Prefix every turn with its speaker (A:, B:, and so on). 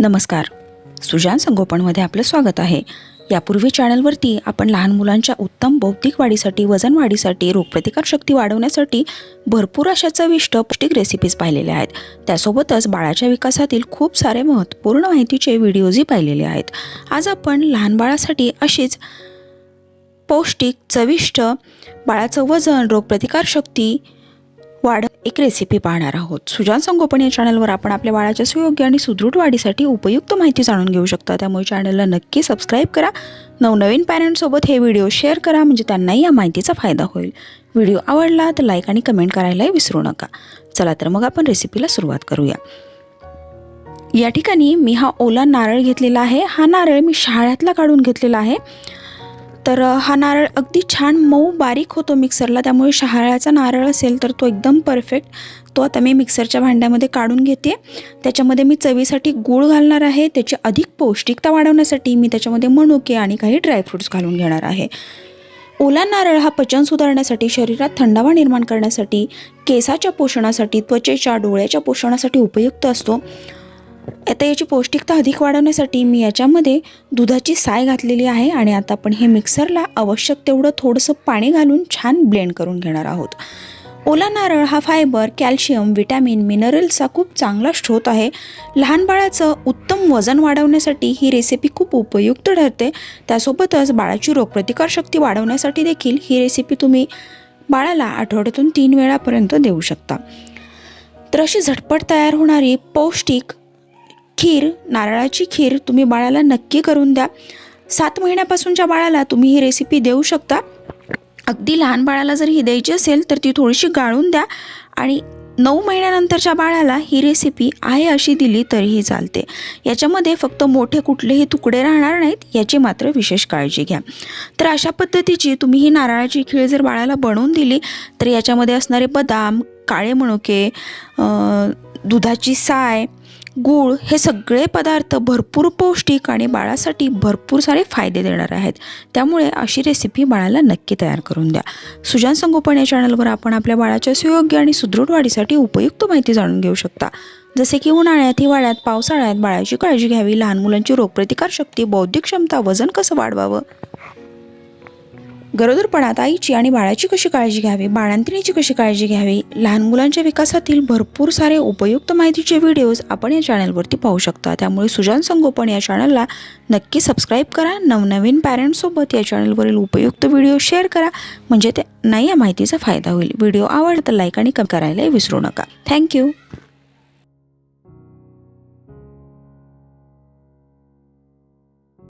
A: नमस्कार. सुजान संगोपनमध्ये आपलं स्वागत आहे. यापूर्वी चॅनलवरती आपण लहान मुलांच्या उत्तम बौद्धिक वाढीसाठी वजन वाढीसाठी रोगप्रतिकारशक्ती वाढवण्यासाठी भरपूर अशा चविष्ट पौष्टिक रेसिपीज पाहिलेल्या आहेत. त्यासोबतच बाळाच्या विकासातील खूप सारे महत्त्वपूर्ण माहितीचे व्हिडिओजही पाहिलेले आहेत. आज आपण लहान बाळासाठी अशीच पौष्टिक चविष्ट बाळाचं वजन रोगप्रतिकारशक्ती वाढ एक रेसिपी पाहणार आहोत. सुजान संगोपन या चॅनलवर आपण आपल्या बाळाच्या सुयोग्य आणि सुदृढ वाढीसाठी उपयुक्त माहिती जाणून घेऊ शकता. त्यामुळे चॅनलला नक्की सबस्क्राईब करा. नवनवीन पॅरेंट्ससोबत हे व्हिडिओ शेअर करा म्हणजे त्यांनाही या माहितीचा फायदा होईल. व्हिडिओ आवडला तर लाईक आणि कमेंट करायलाही विसरू नका. चला तर मग आपण रेसिपीला सुरुवात करूया. या ठिकाणी मी हा ओला नारळ घेतलेला आहे. हा नारळ मी शाळ्यातला काढून घेतलेला आहे. तर हा नारळ अगदी छान मऊ बारीक होतो मिक्सरला. त्यामुळे शहाळ्याचा नारळ असेल तर तो एकदम परफेक्ट. तो आता मी मिक्सरच्या भांड्यामध्ये काढून घेते. त्याच्यामध्ये मी चवीसाठी गूळ घालणार आहे. त्याची अधिक पौष्टिकता वाढवण्यासाठी मी त्याच्यामध्ये मनुके आणि काही ड्रायफ्रुट्स घालून घेणार आहे. ओला नारळ हा पचन सुधारण्यासाठी शरीरात थंडावा निर्माण करण्यासाठी केसाच्या पोषणासाठी त्वचेच्या डोळ्याच्या पोषणासाठी उपयुक्त असतो. आता याची पौष्टिकता अधिक वाढवण्यासाठी मी याच्यामध्ये दुधाची साय घातलेली आहे आणि आता आपण हे मिक्सरला आवश्यक तेवढं थोडंसं पाणी घालून छान ब्लेंड करून घेणार आहोत. ओला नारळ हा फायबर कॅल्शियम विटॅमिन मिनरल्सचा खूप चांगला स्रोत आहे. लहान बाळाचं उत्तम वजन वाढवण्यासाठी ही रेसिपी खूप उपयुक्त ठरते. त्यासोबतच बाळाची रोगप्रतिकारशक्ती वाढवण्यासाठी देखील ही रेसिपी तुम्ही बाळाला आठवड्यातून तीन वेळापर्यंत देऊ शकता. तर अशी झटपट तयार होणारी पौष्टिक खीर नारळाची खीर तुम्ही बाळाला नक्की करून द्या. सात महिन्यापासूनच्या बाळाला तुम्ही ही रेसिपी देऊ शकता. अगदी लहान बाळाला जर ही द्यायची असेल तर ती थोडीशी गाळून द्या. आणि नऊ महिन्यानंतरच्या बाळाला ही रेसिपी आहे अशी दिली तरीही चालते. याच्यामध्ये फक्त मोठे कुठलेही तुकडे राहणार नाहीत याची मात्र विशेष काळजी घ्या. तर अशा पद्धतीची तुम्ही ही नारळाची खीर जर बाळाला बनवून दिली तर याच्यामध्ये असणारे बदाम काळे मनुके दुधाची साय गूळ हे सगळे पदार्थ भरपूर पौष्टिक आणि बाळासाठी भरपूर सारे फायदे देणार आहेत. त्यामुळे अशी रेसिपी बाळाला नक्की तयार करून द्या. सुजान संगोपन या चॅनलवर आपण आपल्या बाळाच्या सुयोग्य आणि सुदृढ वाढीसाठी उपयुक्त माहिती जाणून घेऊ शकता. जसे की उन्हाळ्यात हिवाळ्यात पावसाळ्यात बाळाची काळजी घ्यावी. लहान मुलांची रोगप्रतिकार शक्ती बौद्धिक क्षमता वजन कसं वाढवावं? गरोदरपणात आईची आणि बाळाची कशी काळजी घ्यावी? बाळांतिणीची कशी काळजी घ्यावी? लहान मुलांच्या विकासातील भरपूर सारे उपयुक्त माहितीचे व्हिडिओज आपण या चॅनलवरती पाहू शकता. त्यामुळे सुजान संगोपन या चॅनलला नक्की सबस्क्राईब करा. नवनवीन पॅरेंट्ससोबत या चॅनलवरील उपयुक्त व्हिडिओ शेअर करा. म्हणजे ते नाही या माहितीचा फायदा होईल. व्हिडिओ आवडला तर लाईक आणि कमेंट करायला विसरू नका. थँक्यू